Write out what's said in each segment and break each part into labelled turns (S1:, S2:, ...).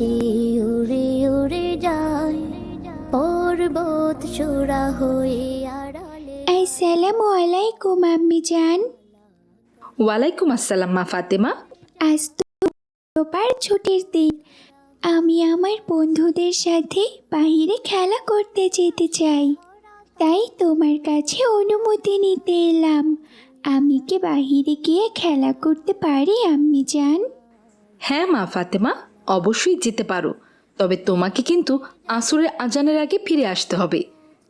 S1: আকাশে উড়ে উড়ে যায়। পর্বত চূড়া হয়ে আড়ালে
S2: আসসালামু আলাইকুম আম্মি জান।
S3: ওয়ালাইকুম আসসালাম মা ফাতেমা।
S2: আজ তো রোববার ছুটির দিন। আমি আমার বন্ধুদের সাথে বাইরে খেলা করতে যেতে চাই। তাই তোমার কাছে অনুমতি নিতে এলাম। আমি কি বাইরে গিয়ে খেলা করতে পারি আম্মি জান?
S3: হ্যাঁ মা ফাতেমা। অবশ্যই যেতে পারো। তবে তোমাকে কিন্তু আসরের আজানের আগে ফিরে আসতে হবে।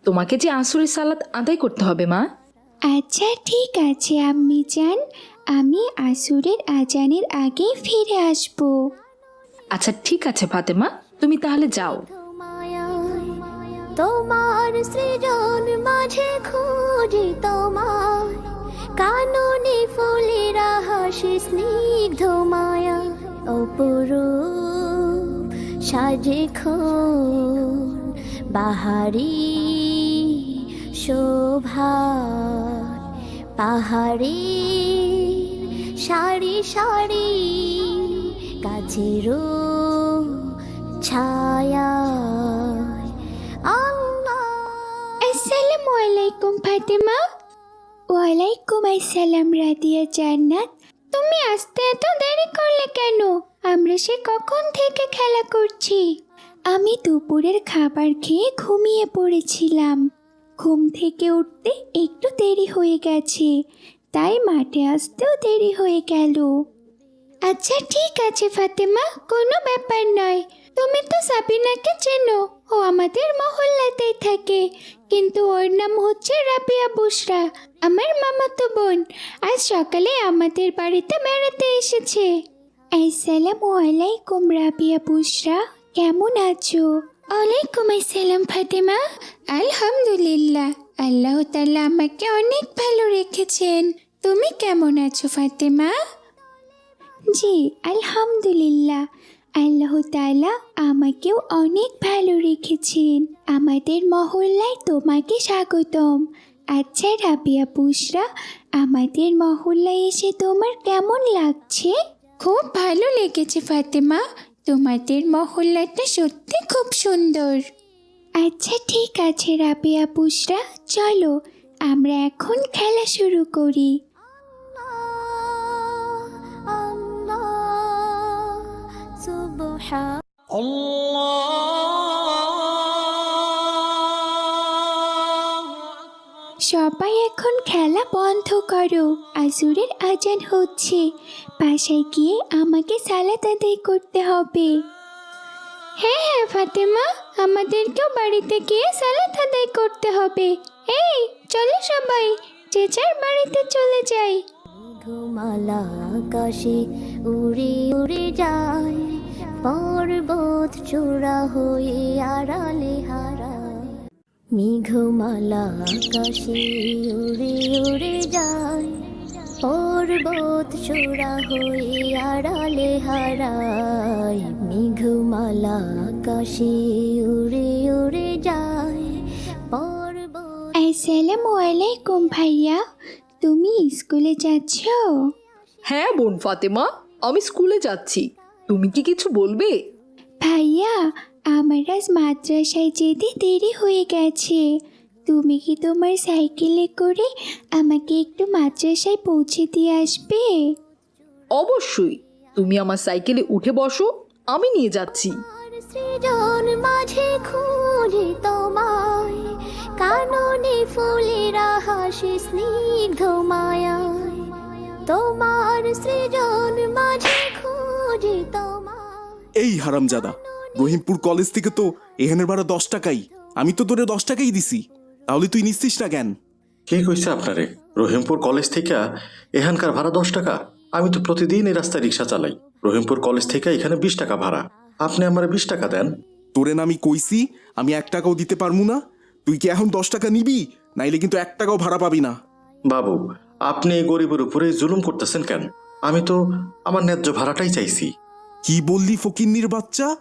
S3: তোমাকে যে আসরের সালাত আদায় করতে হবে মা।
S2: আচ্ছা ঠিক আছে আম্মি জান। আমি আসুরের আজানের আগে ফিরে আসব।
S3: আচ্ছা ঠিক আছে ফাতেমা। তুমি তাহলে যাও।
S1: তোমার সৃজন মাঝে খুঁজি তোমার কাননে ফুলেরা হাসি স্নিগ্ধ মায়া। অপরূপ সাজে বাহারি শোভা, পাহাড়ি সারি সারি, কাছেরও ছায়া।
S2: আসসালামু আলাইকুম, ফাতেমা। ওয়ালাইকুম আসসালাম, রাদিয়া জান্নাত। তুমি আসতে এত দেরি করলে কেন? আমরা সে কখন থেকে খেলা করছি? আমি দুপুরের খাবার খেয়ে ঘুমিয়ে পড়েছিলাম। ঘুম থেকে উঠতে একটু দেরি হয়ে গেছে, তাই মাঠে আসতেও দেরি হয়ে গেল। আচ্ছা ঠিক আছে ফাতেমা, কোনো ব্যাপার নয়। তুমি তো সাবিনাকে চেনো, ও আমাদের মহল্লাতেই থাকে। কিন্তু ওর নাম হচ্ছে রাবিয়া বুসরা আমার মামাতো বোন। আজ সকালে আমাদের বাড়িতে বেড়াতে এসেছে। আসসালামু আলাইকুম, রাবিয়া বুসরা। কেমন আছো? ওয়ালাইকুম আসসালাম, ফাতেমা। আলহামদুলিল্লাহ, আল্লাহ তাআলা আমাকে অনেক ভালো রেখেছেন। তুমি কেমন আছো, ফাতেমা? জি, আলহামদুলিল্লাহ। আল্লাহ তালা আমাকেও অনেক ভালো রেখেছেন। আমাদের মহল্লায় তোমাকে স্বাগতম। আচ্ছা রাবিয়া পুষরা আমাদের মহল্লায় এসে তোমার কেমন লাগছে? খুব ভালো লেগেছে ফাতেমা। তোমাদের মহল্লাটা সত্যি খুব সুন্দর। আচ্ছা ঠিক আছে রাবিয়া পুষরা চলো আমরা এখন খেলা শুরু করি।
S1: আল্লাহ।
S2: সবাই এখন খেলা বন্ধ করো। আজুরের আজান হচ্ছে। বাসায় গিয়ে আমাকে সালাত আদায় করতে হবে। হ্যাঁ হ্যাঁ ফাতেমা, আমাদেরকেও বাড়িতে গিয়ে সালাত আদায় করতে হবে। এই, চলো সবাই, যে যার বাড়িতে চলে যাই।
S1: ঘুমালা আকাশে উড়ে উড়ে যায়। পর্বত চূড়া হয়ে আড়ালে হারায় মেঘমালা আকাশে উড়ে উড়ে যায়। পর্বত চূড়া হয়ে আড়ালে হারায়। মেঘমালা আকাশে উড়ে উড়ে যায়। পর্বত
S2: আসসালামু আলাইকুম ভাইয়া তুমি স্কুলে যাচ্ছ?
S3: হ্যাঁ বোন ফাতেমা আমি স্কুলে যাচ্ছি। তুমি কি কিছু বলবে?
S2: ভাইয়া আমার আজ মাদ্রাসায় যেতে দেরি হয়ে গেছে। তুমি কি তোমার সাইকেলে করে আমাকে একটু মাদ্রাসায় পৌঁছে দিয়ে আসবে?
S3: অবশ্যই। তুমি আমার সাইকেলে উঠে বসো আমি নিয়ে যাচ্ছি।
S1: আর সৃজন মাঝে খুঁজি তোমায় কাননে ফুলেরা হাসি স্নিগ্ধ মায়ায়। তোমার সৃজন মাঝে খুঁজি তোমায়।
S4: এই হারামজাদা রহিমপুর কলেজ থেকে তো এখানের ভাড়া দশ টাকাই। আমি তো তোরে দশ টাকাই দিছি। তাহলে তুই নিচ্ছিস না কেন?
S5: কে কইছে আপনারে? রহিমপুর কলেজ থেকে এখানকার ভাড়া দশ টাকা? আমি তো প্রতিদিন এই রাস্তায় রিক্সা চালাই। রহিমপুর কলেজ থেকে এখানে বিশ টাকা ভাড়া। আপনি আমার বিশ টাকা দেন।
S4: তোরে না আমি কইছি আমি এক টাকাও দিতে পারব না। তুই কি এখন দশ টাকা নিবি? নাইলে কিন্তু এক টাকাও ভাড়া পাবি না।
S5: বাবু আপনি এই গরিবের উপরে জুলুম করতেছেন কেন? আমি তো আমার ন্যায্য ভাড়াটাই চাইছি।
S4: কি বললি ফকিন্নির বাচ্চা?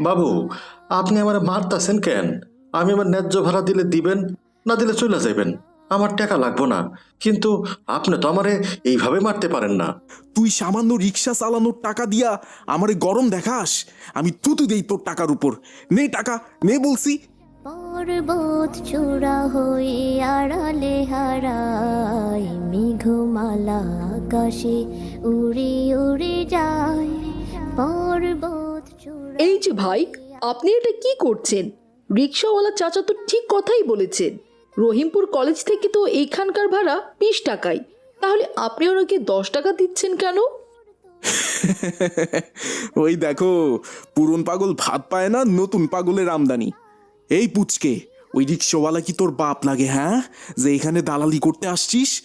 S5: বাবু আপনি আমার মারতাছেন কেন? আমি আমার ন্যায্য ভাড়া দিলে দিবেন না দিলে চলে যাবেন আমার টাকা লাগবো না। কিন্তু আপনি তো আমারে এইভাবে মারতে পারেন না।
S4: তুই সামান্য রিক্সা চালানোর টাকা দিয়া আমারে গরম দেখাস। আমি তুতু দেই তোর টাকার উপর। নে টাকা নে বলছি।
S1: পর্বত চূড়া হয়ে আড়ালে হারায় মেঘমালা আকাশে উড়ে উড়ে যায়। পর্বত
S3: এই যে ভাই, আপনি এটা কি করছেন? রিক্সাওয়ালা চাচা তো ঠিক কথাই বলেছেন। রহিমপুর কলেজ থেকে তো এইখানকার ভাড়া বিশ টাকাই তাহলে আপনি ওনাকে দশ টাকা দিচ্ছেন কেন?
S4: ওই দেখো, পুরন পাগল ভাত পায় না, নতুন পাগলের আমদানি। এই পুচকে, ওই রিক্সাওয়ালা কি তোর বাপ লাগে হ্যাঁ? যে এখানে দালালি করতে আসছিস?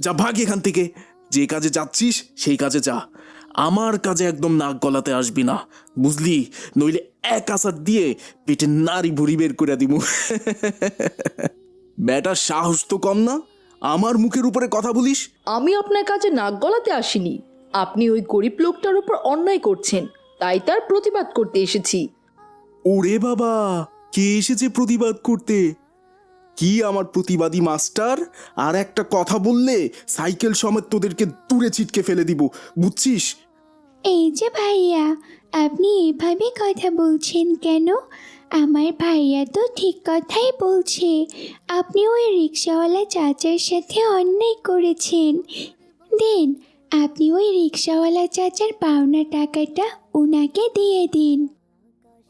S4: যা ভাগ এখান থেকে, যে কাজে যাচ্ছিস, সেই কাজে যা। আমার কাজে একদম নাক গলাতে আসবি না বুঝলি? নইলে এক আসার দিয়ে পেটে নারী ভুড়ি বের করে দিব। বেটার সাহস তো কম না? আমার মুখের উপরে কথা বলিস?
S3: আমি আপনার কাছে নাক গলাতে আসিনি। আপনি ওই গরিব লোকটার উপর অন্যায় করছেন তাই তার প্রতিবাদ করতে এসেছি।
S4: ওরে বাবা কে এসেছে প্রতিবাদ করতে? কি আমার প্রতিবাদী মাস্টার? আর একটা কথা বললে সাইকেল সমেত তোদেরকে দূরে ছিটকে ফেলে দিব বুঝছিস?
S2: এই যে ভাইয়া আপনি এভাবে কথা বলছেন কেন? আমার ভাইয়া তো ঠিক কথাই বলছে। আপনি ওই রিক্সাওয়ালা চাচার সাথে অন্যায় করেছেন। দিন আপনি ওই রিক্সাওয়ালা চাচার পাওনা টাকাটা ওনাকে দিয়ে দিন।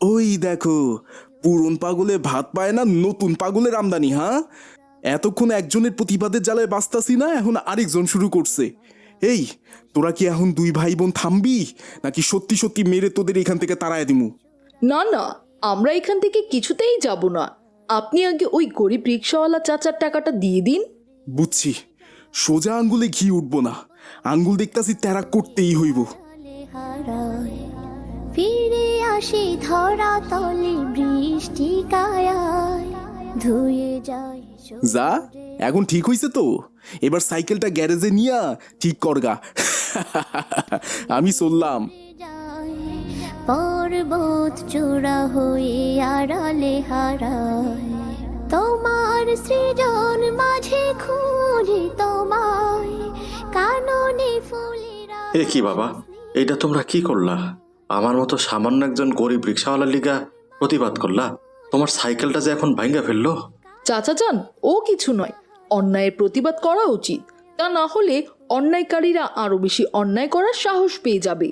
S4: ওই দেখো পুরন পাগলে ভাত পায় না নতুন পাগলের আমদানি হ্যাঁ? এতক্ষণ একজনের প্রতিবাদের জ্বালায় বাঁচতাছি না এখন আরেকজন শুরু করছে। এই তোরা কি এখন দুই ভাই বোন থামবি? নাকি সত্যি সত্যি মেরে তোদের এখান থেকে তাড়ায় দিমু?
S3: না না আমরা এখান থেকে কিছুতেই যাব না। আপনি আগে ওই গরিব রিক্সাওয়ালা চাচার টাকাটা দিয়ে দিন।
S4: বুঝছি। সোজা আঙ্গুলে ঘি উঠবো না। আঙ্গুল দেখতাছি তেরা করতেই হইব।
S1: ফিরে আসি ধরা তলে বৃষ্টি কায়ায়। ধুয়ে যায়
S4: যা এখন ঠিক হইছে তো। এবার সাইকেলটা গ্যারেজে নিয়া ঠিক করগা। আমি চললাম।
S1: পর্বত চূড়া হয়ে আড়ালে হারায়। তোমার সৃজন মাঝে খুঁজি তোমায় কাননে ফুলেরা
S5: এ কি বাবা? এটা তোমরা কি করলা? আমার মতো সামান্য একজন গরিব রিক্সাওয়ালার লিগা প্রতিবাদ করলা? তোমার সাইকেলটা যে এখন ভাঙ্গা ফেলল?
S3: চাচা যান ও কিছু নয়। অন্যায়ের প্রতিবাদ করা উচিত। তা না হলে অন্যায়কারীরা আরও বেশি অন্যায় করার সাহস পেয়ে যাবে।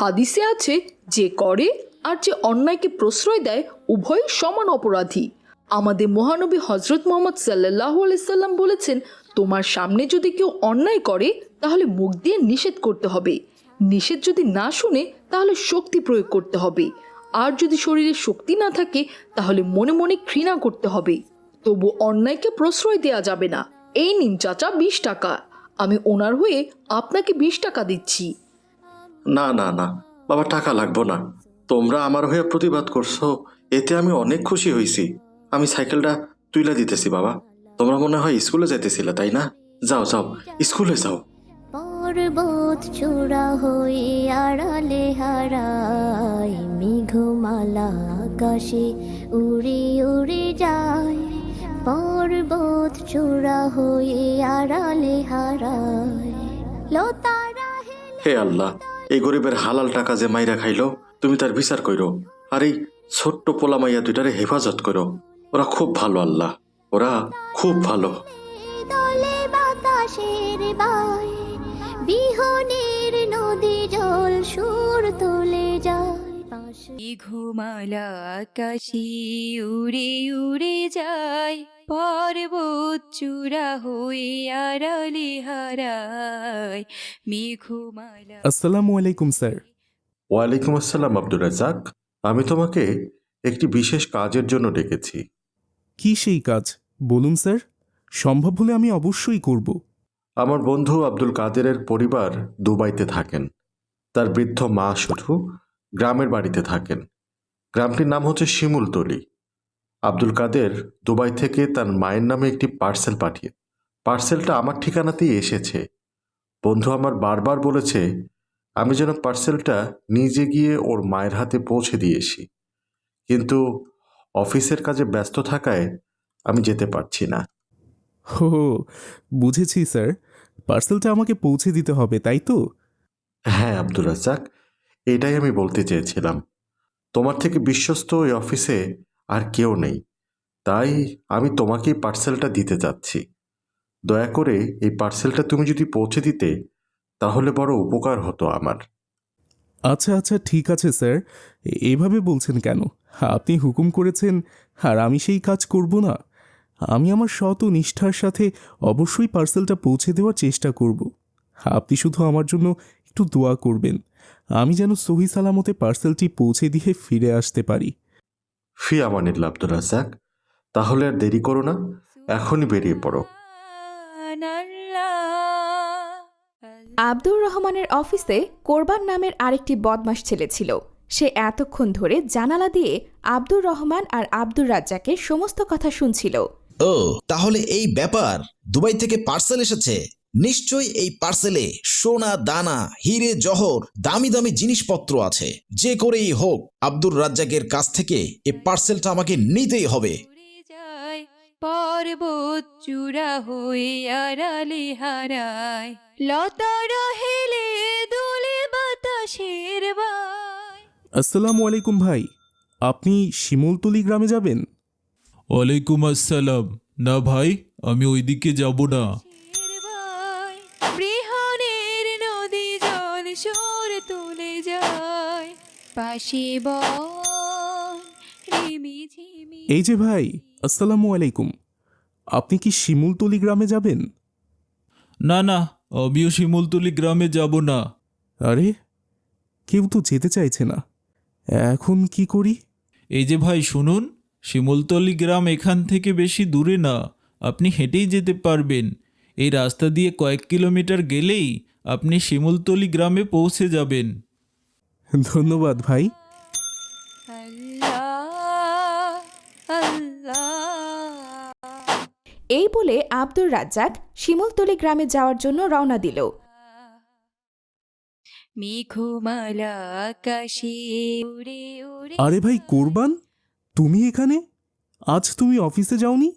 S3: হাদিসে আছে, যে করে আর যে অন্যায়কে প্রশ্রয় দেয় উভয় সমান অপরাধী। আমাদের মহানবী হজরত মোহাম্মদ সাল্লাহ আলাইসাল্লাম বলেছেন, তোমার সামনে যদি কেউ অন্যায় করে, তাহলে মুখ দিয়ে নিষেধ করতে হবে। নিষেধ যদি না শুনে, তাহলে শক্তি প্রয়োগ করতে হবে। আর যদি শরীরে শক্তি না থাকে, তাহলে মনে মনে ঘৃণা করতে হবে। তবু অন্যায়কে প্রশ্রয় দেওয়া যাবে না। এই নিন চাচা বিশ টাকা। আমি ওনার হয়ে আপনাকে বিশ টাকা দিচ্ছি।
S5: না না না, বাবা টাকা লাগবো না। তোমরা আমার হয়ে প্রতিবাদ করছ, এতে আমি অনেক খুশি হয়েছি। আমি সাইকেলটা তুইলা দিতেছি বাবা। তোমরা মনে হয় স্কুলে যাইতেছিলে, তাই না? যাও যাও, স্কুলে যাও।
S1: পর্বত চূড়া হয়ে আড়ালে হারায় মেঘমালা আকাশে উড়ে উড়ে যায়। পর্বত চূড়া হয়ে আড়ালে হারায়। লতারা
S5: হে আল্লাহ এই গরিবের হালাল টাকা যে মাইরা খাইলো তুমি তার বিচার কইরো। আর এই ছোট্ট পোলা মাইয়া দুইটারে হেফাজত করো ওরা খুব ভালো আল্লাহ। ওরা খুব ভালো।
S1: বাতাসের বাই বিহনের নদী জল সুর তুলে যায়
S6: ঘুমালা আকাশে উড়ে উড়ে যায় পর্বত চূড়া হয়ে আড়ালে হারায়। মেঘমালা
S4: আসসালামু আলাইকুম স্যার।
S5: ওয়ালাইকুম আসসালাম আব্দুর রাজাক আমি তোমাকে একটি বিশেষ কাজের জন্য ডেকেছি।
S7: কি সেই কাজ? বলুন স্যার। সম্ভব হলে আমি অবশ্যই করব।
S5: আমার বন্ধু আব্দুল কাদেরের পরিবার দুবাইতে থাকেন। তার বৃদ্ধ মা শুধু গ্রামের বাড়িতে থাকেন। গ্রামটির নাম হচ্ছে শিমুলতলি আব্দুল কাদের দুবাই থেকে তার মায়ের নামে একটি পার্সেল পাঠিয়ে, পার্সেলটা আমার ঠিকানাতেই এসেছে। বন্ধু আমার বারবার বলেছে, আমি যেন পার্সেলটা নিজে গিয়ে ওর মায়ের হাতে পৌঁছে দিয়েছি কিন্তু অফিসের কাজে ব্যস্ত থাকায় আমি যেতে পারছি না।
S7: হো বুঝেছি স্যার। পার্সেলটা আমাকে পৌঁছে দিতে হবে তাই তো?
S5: হ্যাঁ আব্দুল রাজ্জাক এটাই আমি বলতে চেয়েছিলাম। তোমার থেকে বিশ্বস্ত ওই অফিসে আর কেউ নেই। তাই আমি তোমাকেই পার্সেলটা দিতে চাচ্ছি দয়া করে এই পার্সেলটা তুমি যদি পৌঁছে দিতে তাহলে বড় উপকার হতো আমার।
S7: আচ্ছা আচ্ছা ঠিক আছে স্যার। এভাবে বলছেন কেন? আপনি হুকুম করেছেন আর আমি সেই কাজ করব না। আমি আমার শত নিষ্ঠার সাথে অবশ্যই পার্সেলটা পৌঁছে দেওয়ার চেষ্টা করব। আপনি শুধু আমার জন্য একটু দোয়া করবেন। আমি যেন সহি সালামতে পার্সেলটি পৌঁছে দিয়ে ফিরে আসতে পারি।
S5: ফি আমানিল্লা আব্দুল রাজ্জাক তাহলে আর দেরি করো না। এখনই বেরিয়ে পড়ো।
S8: আব্দুর রহমানের অফিসে কোরবান নামের আরেকটি বদমাস ছেলে ছিল। সে এতক্ষণ ধরে জানালা দিয়ে আব্দুর রহমান আর আব্দুর রাজ্জাকের সমস্ত কথা শুনছিল।
S9: ও তাহলে এই ব্যাপার দুবাই থেকে পার্সেল এসেছে। নিশ্চয়ই এই পার্সেলে সোনা দানা হিরে জহর দামি দামি জিনিসপত্র আছে। যে করেই হোক আব্দুর রাজ্জাকের কাছ থেকে এ পার্সেলটা আমাকে নিতেই হবে।
S6: পর্বত চূড়া হয়ে আড়ালে হারায়। লতার হেলে দোলে বাতাসের বাই
S7: আসসালামু আলাইকুম ভাই আপনি শিমুলতলি গ্রামে যাবেন?
S10: ওয়ালাইকুম আসসালাম। না ভাই আমি ওইদিকে যাব না।
S6: বাই বৃহণের নদী জল সর তুলে যায়। পাশে
S7: এই যে ভাই আসসালামু আলাইকুম। আপনি কি শিমুলতলি গ্রামে যাবেন?
S10: না না আমিও শিমুলতলি গ্রামে যাব না।
S7: আরে কেউ তো যেতে চাইছে না। এখন কি করি?
S10: এই যে ভাই শুনুন। শিমুলতলি গ্রাম এখান থেকে বেশি দূরে না আপনি হেঁটেই যেতে পারবেন। এই রাস্তা দিয়ে কয়েক কিলোমিটার গেলেই আপনি শিমুলতলি গ্রামে পৌঁছে যাবেন।
S7: ধন্যবাদ ভাই।
S8: এই বলে আব্দুর রাজ্জাক শিমুলতলি গ্রামে যাওয়ার জন্য রওনা দিল।
S6: মেঘমালা আকাশে উড়ে উড়ে।
S7: আরে ভাই কোরবান? তুমি এখানে? আজ তুমি অফিসে যাওনি?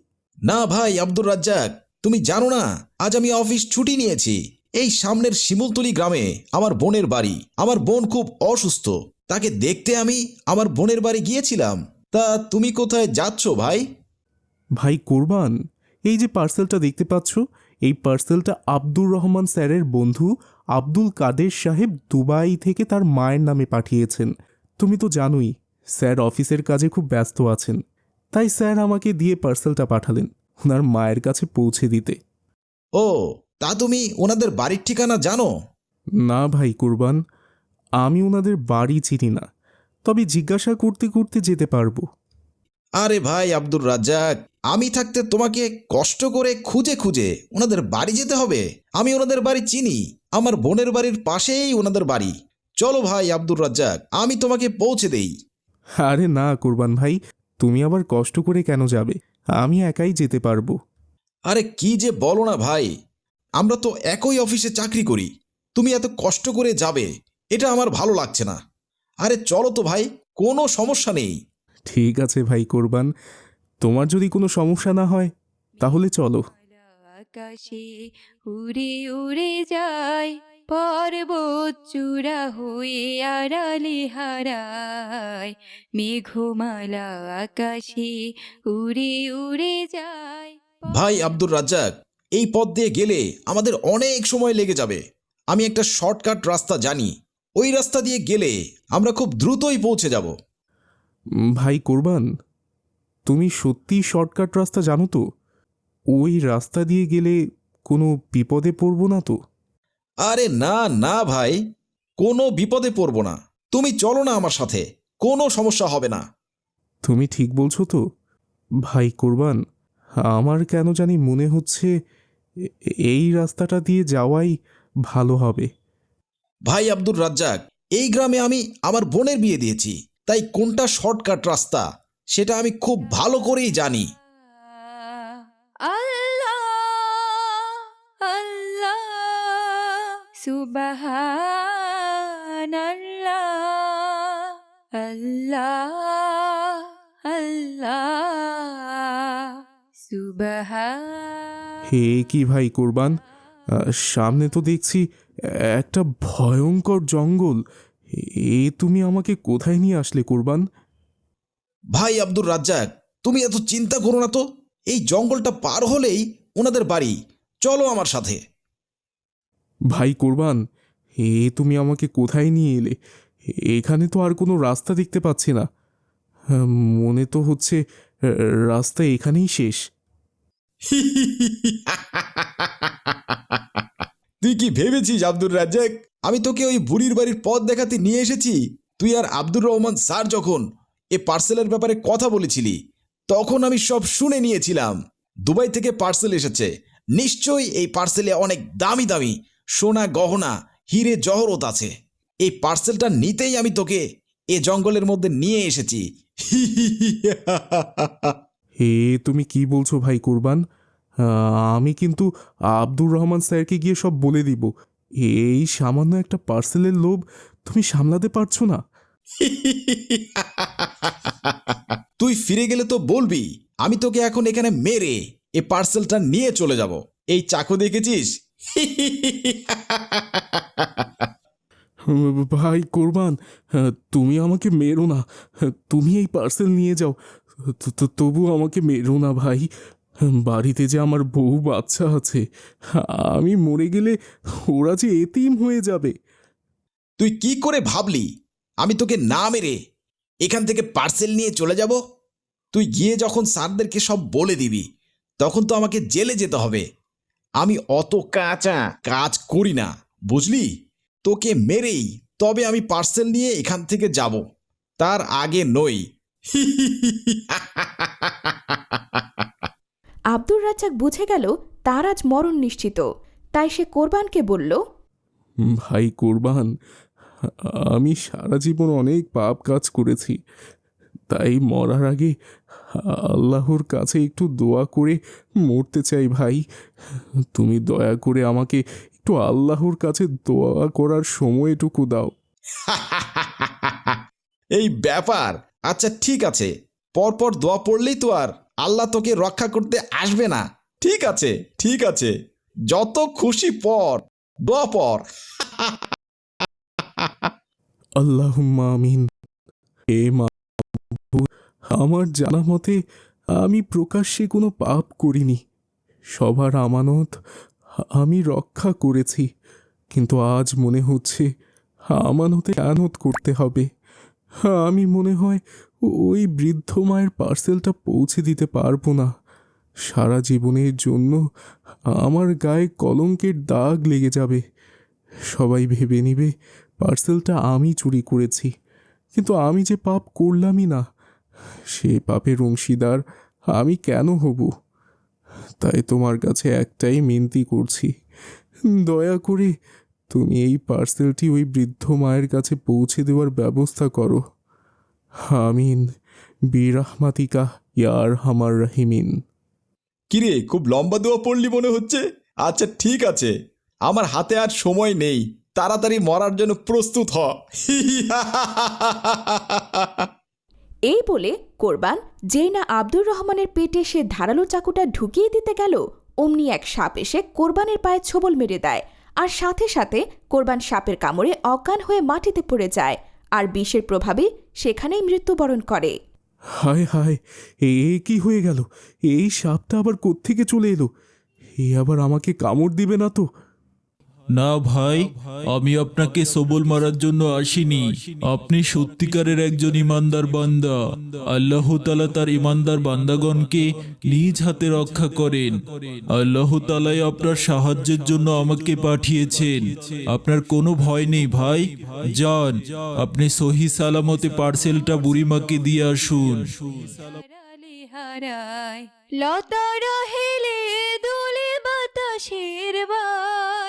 S9: না ভাই আব্দুর রাজ্জাক তুমি জানো না আজ আমি অফিস ছুটি নিয়েছি। এই সামনের শিমুলতলি গ্রামে আমার বোনের বাড়ি। আমার বোন খুব অসুস্থ। তাকে দেখতে আমি আমার বোনের বাড়ি গিয়েছিলাম। তা তুমি কোথায় যাচ্ছ ভাই?
S7: ভাই কোরবান এই যে পার্সেলটা দেখতে পাচ্ছ এই পার্সেলটা আব্দুর রহমান স্যারের বন্ধু আব্দুল কাদের সাহেব দুবাই থেকে তার মায়ের নামে পাঠিয়েছেন। তুমি তো জানোই স্যার অফিসের কাজে খুব ব্যস্ত আছেন। তাই স্যার আমাকে দিয়ে পার্সেলটা পাঠালেন ওনার মায়ের কাছে পৌঁছে দিতে।
S9: ও তা তুমি ওনাদের বাড়ির ঠিকানা জানো?
S7: না ভাই কুরবান আমি ওনাদের বাড়ি চিনি না তবে জিজ্ঞাসা করতে করতে যেতে পারব।
S9: আরে ভাই আব্দুর রাজ্জাক আমি থাকতে তোমাকে কষ্ট করে খুঁজে খুঁজে ওনাদের বাড়ি যেতে হবে। আমি ওনাদের বাড়ি চিনি আমার বোনের বাড়ির পাশেই ওনাদের বাড়ি। চলো ভাই আব্দুর রাজ্জাক আমি তোমাকে পৌঁছে দেই।
S7: আরে না কুরবান ভাই তুমি আবার কষ্ট করে কেন যাবে? আমি একাই যেতে পারব।
S9: আরে কি যে বলো না ভাই আমরা তো একই অফিসে চাকরি করি তুমি এত কষ্ট করে যাবে এটা আমার ভালো লাগছে না। আরে চলো তো ভাই কোনো সমস্যা নেই।
S7: ঠিক আছে ভাই কোরবান। তোমার যদি কোনো সমস্যা না হয় তাহলে চলো।
S6: আকাশে উড়ে উড়ে যায়। পর্বত চূড়া হয়ে আড়ালে হারায় মেঘমালা আকাশে উড়ে উড়ে যায়
S9: ভাই আব্দুর রাজ্জাক এই পথ দিয়ে গেলে আমাদের অনেক সময় লেগে যাবে। আমি একটা শর্টকাট রাস্তা জানি। ওই রাস্তা দিয়ে গেলে আমরা খুব দ্রুতই পৌঁছে যাব।
S7: ভাই কোরবান তুমি সত্যি শর্টকাট রাস্তা জানো তো? ওই রাস্তা দিয়ে গেলে কোনো বিপদে পড়ব না তো?
S9: আরে না না ভাই কোনো বিপদে পড়ব না। তুমি চলো না আমার সাথে কোনো সমস্যা হবে না।
S7: তুমি ঠিক বলছো তো। ভাই কোরবান আমার কেন জানি মনে হচ্ছে এ- এই রাস্তাটা দিয়ে যাওয়াই ভালো হবে।
S9: ভাই আব্দুর রাজ্জাক এই গ্রামে আমি আমার বোনের বিয়ে দিয়েছি তাই কোনটা শর্টকাট রাস্তা সেটা আমি খুব ভালো করেই জানি।
S6: সুবহানাল্লাহ আল্লাহ আল্লাহ সুবহান
S7: হে কি ভাই কোরবান? সামনে তো দেখছি একটা ভয়ঙ্কর জঙ্গল। এ তুমি আমাকে কোথায় নিয়ে আসলে কোরবান?
S9: ভাই আব্দুর রাজ্জাক তুমি এত চিন্তা করো না তো। এই জঙ্গলটা পার হলেই ওনাদের বাড়ি। চলো আমার সাথে।
S7: ভাই কোরবান, এ তুমি আমাকে কোথায় নিয়ে এলে? এখানে তো আর কোনো রাস্তা দেখতে পাচ্ছি না। মনে তো হচ্ছে রাস্তা এখানেই শেষ।
S9: তুই কি ভেবেছিস, আব্দুর রাজ্জাক? আমি তোকে ওই বুড়ির বাড়ির পথ দেখাতে নিয়ে এসেছি? তুই আর আব্দুর রহমান স্যার যখন এ পার্সেলের ব্যাপারে কথা বলেছিলি, তখন আমি সব শুনে নিয়েছিলাম। দুবাই থেকে পার্সেল এসেছে। নিশ্চয়ই এই পার্সেলে অনেক দামি দামি সোনা গহনা হিরে জহরত আছে। এই পার্সেলটা নিতেই আমি তোকে এ জঙ্গলের মধ্যে নিয়ে এসেছি।
S7: হে তুমি কি বলছো ভাই কোরবান? আমি কিন্তু আব্দুর রহমান স্যারকে গিয়ে সব বলে দিব। এই সামান্য একটা পার্সেলের লোভ তুমি সামলাতে পারছ না।
S9: তুই ফিরে গেলে তো বলবি আমি তোকে এখন এখানে মেরে এ পার্সেলটা নিয়ে চলে যাব। এই চাকু দেখেছিস?
S7: ভাই কোরবান। আহ, তুমি আমাকে মেরো না। তুমি এই পার্সেল নিয়ে যাও। তবু আমাকে মেরো না ভাই। বাড়িতে যে আমার বউ বাচ্চা আছে আমি মরে গেলে ওরা যে এতিম হয়ে যাবে।
S9: তুই কি করে ভাবলি? আমি তোকে না মেরে এখান থেকে পার্সেল নিয়ে চলে যাব? তুই গিয়ে যখন স্যারদেরকে সব বলে দিবি তখন তো আমাকে জেলে যেতে হবে। আমি অত কাঁচা কাজ করি না বুঝলি? তোকে মেরেই তবে আমি পার্সেল নিয়ে এখান থেকে যাব। তার আগে নই।
S8: আব্দুর রাজ্জাক বুঝে গেল তার আজ মরণ নিশ্চিত। তাই সে কোরবানকে বলল
S7: ভাই কোরবান আমি সারা জীবন অনেক পাপ কাজ করেছি। তাই মরার আগে আল্লাহর কাছে একটু দোয়া করে মরতে চাই ভাই। তুমি দয়া করে আমাকে একটু আল্লাহর কাছে দোয়া করার সময়টুকু দাও।
S9: এই ব্যাপার। আচ্ছা ঠিক আছে। পরপর দোয়া পড়লেই তো আর আল্লাহ তোকে রক্ষা করতে আসবে না। ঠিক আছে ঠিক আছে। যত খুশি পর দোয়া পর।
S7: আল্লাহ আমিন। হে মা আমার জানা মতে, আমি প্রকাশ্যে কোনো পাপ করিনি। সবার আমানত আমি রক্ষা করেছি, কিন্তু আজ মনে হচ্ছে আমানতে আনত করতে হবে। আমি মনে হয় ওই বৃদ্ধ মায়ের পার্সেলটা পৌঁছে দিতে পারব না। সারা জীবনের জন্য আমার গায়ে কলঙ্কের দাগ লেগে যাবে। সবাই ভেবে নিবে পার্সেলটা আমি চুরি করেছি, কিন্তু আমি যে পাপ করলামই না। সে পাপের অংশীদার আমি কেন হব? তাই তোমার কাছে একটাই মিনতি করছি। দয়া করে তুমি এই পার্সেলটি ওই বৃদ্ধ মায়ের কাছে পৌঁছে দেওয়ার ব্যবস্থা করো। আমিন। বিরাহমাতিকা ইয়ার হামার রাহিমিন।
S9: কিরে, খুব লম্বা দোয়া পড়লি মনে হচ্ছে? আচ্ছা ঠিক আছে। আমার হাতে আর সময় নেই। তাড়াতাড়ি মরার জন্য প্রস্তুত হ।
S8: এই বলে কোরবান যেই না আব্দুর রহমানের পেটে সে ধারালো চাকুটা ঢুকিয়ে দিতে গেল, অমনি এক সাপ এসে কোরবানের পায়ে ছোবল মেরে দেয় আর সাথে সাথে কোরবান সাপের কামড়ে অজ্ঞান হয়ে মাটিতে পড়ে যায় আর বিষের প্রভাবে সেখানেই মৃত্যুবরণ করে।
S7: হায় হায়, এ কি হয়ে গেল? এই সাপটা আবার কোত্থেকে চলে এলো? এ আবার আমাকে কামড় দিবে না তো?
S10: না ভাই, আমি আপনাকে সবল মারার জন্য আসিনি। আপনি সত্যিকারের একজন ইমানদার বান্দা। আল্লাহ তালা তার ইমানদার বান্দাগণকে নিজ হাতে রক্ষা করেন। আল্লাহ তালাই আপনার সাহায্যের জন্য আমাকে পাঠিয়েছেন। আপনার কোনো ভয় নেই ভাই। যান, আপনি সহি সালামতে পার্সেলটা বুড়িমাকে দিয়ে আসুন।
S6: লতার দোলে বাতাসের নদী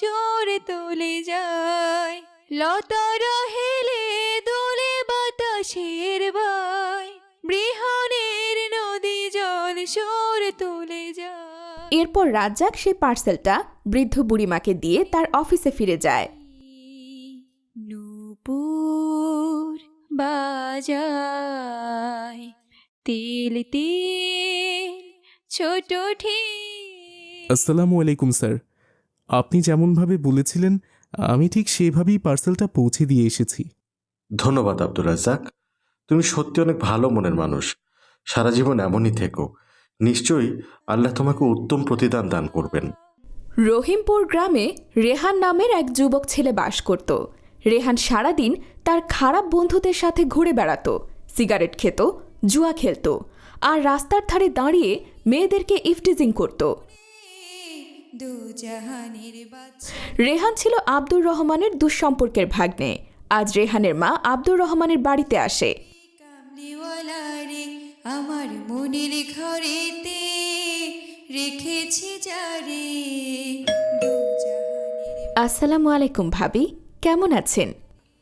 S6: জল তুলে যায়। লতার হেলে দোলে বাতাসের বাই বৃহণের নদী জল চোর তুলে যায়।
S8: এরপর রাজ্জাক সেই পার্সেলটা বৃদ্ধ বুড়িমাকে দিয়ে তার অফিসে ফিরে যায়।
S6: নূপুর বাজায় তেল তেল ছোট ঠিক
S4: আসসালামু আলাইকুম স্যার। আপনি যেমনভাবে বলেছিলেন আমি ঠিক সেভাবেই পার্সেলটা পৌঁছে দিয়ে এসেছি।
S5: ধন্যবাদ আব্দুল রাজ্জাক। তুমি সত্যি অনেক ভালো মনের মানুষ। সারা জীবন এমনই থেকো। নিশ্চয়ই আল্লাহ তোমাকে উত্তম প্রতিদান দান করবেন।
S8: রহিমপুর গ্রামে রেহান নামের এক যুবক ছেলে বাস করত। রেহান সারাদিন তার খারাপ বন্ধুদের সাথে ঘুরে বেড়াতো সিগারেট খেত জুয়া খেলত আর রাস্তার ধারে দাঁড়িয়ে মেয়েদেরকে ইফটিজিং করত। রেহান ছিল আব্দুর রহমানের দুঃসম্পর্কের ভাগ্নে। আজ রেহানের মা আব্দুর রহমানের বাড়িতে আসে।
S6: আমার মনের ঘরেতে রেখেছি যারে।
S8: আসসালামু আলাইকুম ভাবি কেমন আছেন?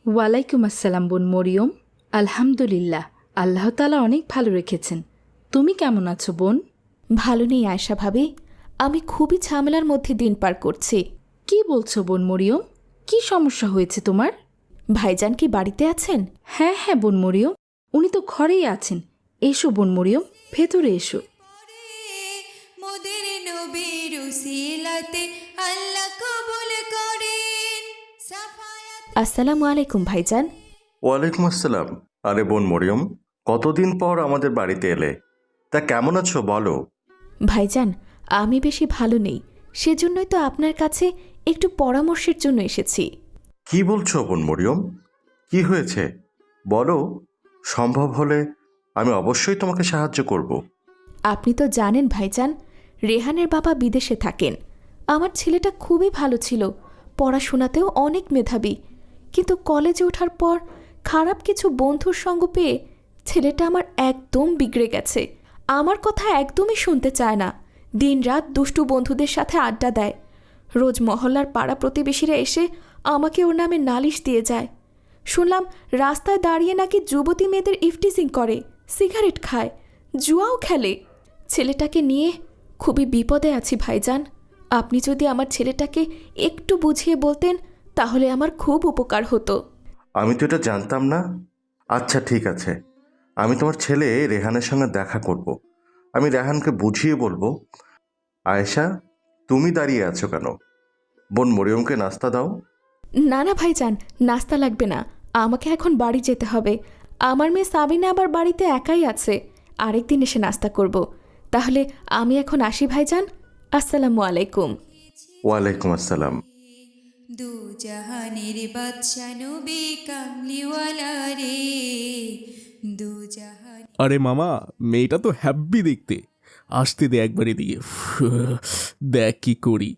S11: ওয়ালাইকুম আসসালাম বোন মরিয়ম। আলহামদুলিল্লাহ আল্লাহ তালা অনেক ভালো রেখেছেন। তুমি কেমন আছো বোন?
S8: ভালো নেই আয়সা ভাবি আমি খুবই ঝামেলার মধ্যে দিন পার করছি।
S11: কি বলছো বোন মরিয়ম কি সমস্যা হয়েছে তোমার?
S8: ভাইজান কি বাড়িতে আছেন?
S11: হ্যাঁ হ্যাঁ বোন মরিয়ম উনি তো ঘরেই আছেন। এসো বোন মরিয়ম ভেতরে এসো।
S6: পরে মোদের নবীর উসিলাতে আল্লাহ কবুল করেন।
S8: আসসালামু আলাইকুম ভাইজান।
S5: ওয়ালাইকুম আসসালাম। আরে বোন মরিয়ম কতদিন পর আমাদের বাড়িতে এলে? তা কেমন আছো বলো।
S8: ভাইজান আমি বেশি ভালো নেই। সেজন্যই তো আপনার কাছে একটু পরামর্শের জন্য এসেছি।
S5: কি বলছো বোন মরিয়ম? কি হয়েছে? বলো সম্ভব হলে আমি অবশ্যই তোমাকে সাহায্য করব।
S8: আপনি তো জানেন ভাইজান রেহানের বাবা বিদেশে থাকেন। আমার ছেলেটা খুবই ভালো ছিল পড়াশোনাতেও অনেক মেধাবী। কিন্তু কলেজে ওঠার পর খারাপ কিছু বন্ধুর সঙ্গ পেয়ে ছেলেটা আমার একদম বিগড়ে গেছে। আমার কথা একদমই শুনতে চায় না। দিনরাত দুষ্টু বন্ধুদের সাথে আড্ডা দেয়। রোজ মহল্লার পাড়া প্রতিবেশীরা এসে আমাকে ওর নামে নালিশ দিয়ে যায়। শুনলাম রাস্তায় দাঁড়িয়ে নাকি যুবতী মেয়েদের ইফটিজিং করে, সিগারেট খায়, জুয়াও খেলে। ছেলেটাকে নিয়ে খুবই বিপদে আছি ভাইজান। আপনি যদি আমার ছেলেটাকে একটু বুঝিয়ে বলতেন, তাহলে আমার খুব উপকার হতো।
S5: আমি তো এটা জানতাম না। আচ্ছা ঠিক আছে। আমি তোমার ছেলে রেহানের সঙ্গে দেখা করব। আমি রেহানকে বুঝিয়ে বলব আয়েশা তুমি দাঁড়িয়ে আছো কেন? বোন মরিয়মকে নাস্তা দাও।
S8: না না ভাইজান নাস্তা লাগবে না। আমাকে এখন বাড়ি যেতে হবে। আমার মেয়ে সাবিনা আবার বাড়িতে একাই আছে। আরেকদিন এসে নাস্তা করব। তাহলে আমি এখন আসি ভাইজান। আসসালামু আলাইকুম।
S5: ওয়ালাইকুম আসসালাম।
S6: দু জাহানের বাদশা নবী কামলিওয়ালা রে। দু জাহান
S4: আরে মামা মেয়েটা তো হ্যাব্বি দেখতে। আসতে দে একবারে দিয়ে দেখ কি করি।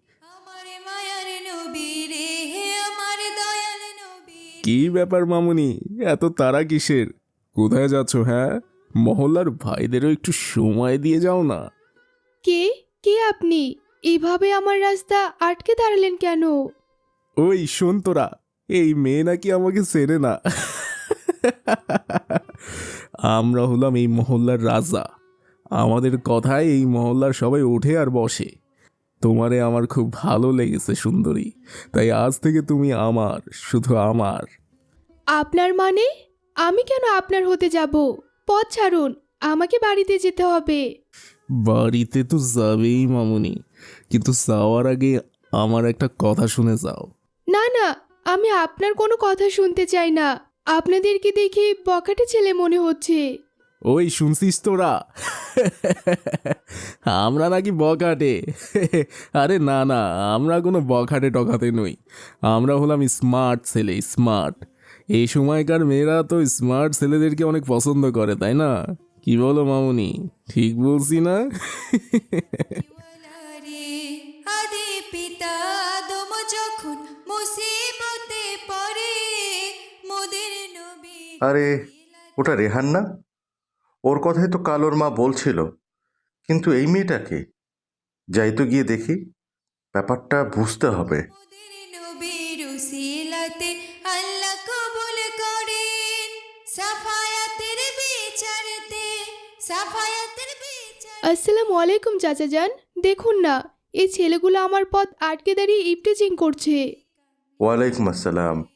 S4: কি ব্যাপার মামুনি? এত তারা কিসের? কোথায় যাচ্ছ হ্যাঁ? মহল্লার ভাইদেরও একটু সময় দিয়ে যাও না।
S12: কে? কে আপনি? এভাবে আমার রাস্তা আটকে দাঁড়ালেন কেন?
S4: ওই শোন তোরা। এই মেয়ে নাকি আমাকে চেনে না। আমরা হলাম এই মহল্লার রাজা। আমাদের কথায় এই মহল্লার সবাই ওঠে আর বসে। তোমারে আমার খুব ভালো লেগেছে সুন্দরী। তাই আজ থেকে তুমি আমার শুধু আমার।
S12: আপনার মানে? আমি কেন আপনার হতে যাব? পথ ছাড়ুন আমাকে বাড়িতে যেতে হবে।
S4: বাড়িতে তো যাবেই মামুনি কিন্তু যাওয়ার আগে আমার একটা কথা শুনে যাও।
S12: না না আমি আপনার কোনো কথা শুনতে চাই না। আপনাদেরকে দেখে বকাটে ছেলে মনে হচ্ছে।
S4: ওই শুনছিস তোরা? আমরা নাকি বখাটে আরে না না আমরা কোনো বখাটে টকাতে নই। আমরা হলাম স্মার্ট ছেলে স্মার্ট। এই সময়কার মেয়েরা তো স্মার্ট ছেলেদেরকে অনেক পছন্দ করে তাই না? কি বলো মামুনি ঠিক বলছি না?
S6: যখন মুসিবতে
S5: আরে ওটা রেহান না? ওর কথাই তো কালোর মা বলছিল। কিন্তু এই মেয়েটাকে যাই তো গিয়ে দেখি ব্যাপারটা বুঝতে হবে।
S12: আসসালামু আলাইকুম চাচা যান দেখুন না এই ছেলেগুলো আমার পথ আটকে দাঁড়িয়ে ইফটিজিং করছে।
S5: ওয়ালাইকুম আসসালাম।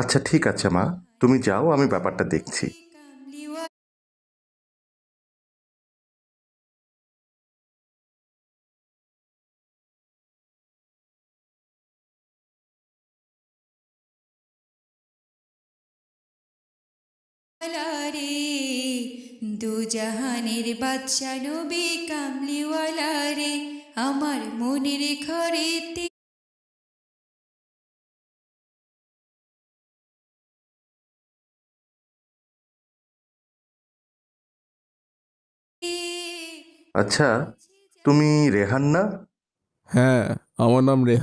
S5: আচ্ছা ঠিক আছে মা। তুমি যাও, আমি ব্যাপারটা দেখছি।
S6: রে দু বাদশাহ নবী কামলিওয়ালা রে আমার মনের ঘরে
S5: আচ্ছা তুমি রেহান না
S7: হ্যাঁ আমার নাম রেহান